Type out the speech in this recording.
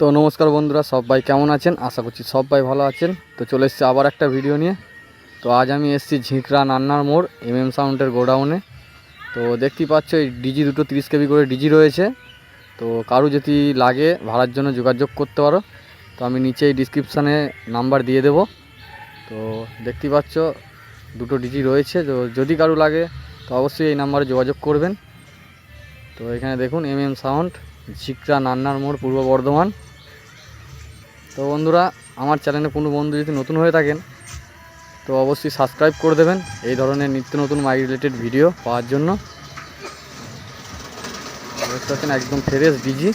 তো নমস্কার বন্ধুরা, সবাই কেমন আছেন? আশা করছি সবাই ভালো আছেন। তো চলে এসেছি আবার একটা ভিডিও নিয়ে। তো আজ আমি এসেছি ঝিঁকড়া নান্নার মোড় এম এম সাউন্ডের গোডাউনে। তো দেখতেই পাচ্ছ, এই ডিজি দুটো তিরিশ কেবি করে ডিজি রয়েছে। তো কারু যদি লাগে, ভাড়ার জন্য যোগাযোগ করতে পারো। তো আমি নিচেই ডিসক্রিপশানে নাম্বার দিয়ে দেবো। তো দেখতেই পাচ্ছ, দুটো ডিজি রয়েছে। তো যদি কারু লাগে, তো অবশ্যই এই নাম্বারে যোগাযোগ করবেন। তো এখানে দেখুন M M sound Jhikra Nannar মোড়, পূর্ব বর্ধমান। তো বন্ধুরা, আমার চ্যানেলে কোনো বন্ধু যদি নতুন হয়ে থাকেন, তো অবশ্যই সাবস্ক্রাইব করে দেবেন। এই ধরনের নিত্য নতুন মাইক রিলেটেড ভিডিও পাওয়ার জন্য। একদম ফ্রেশ ডিজি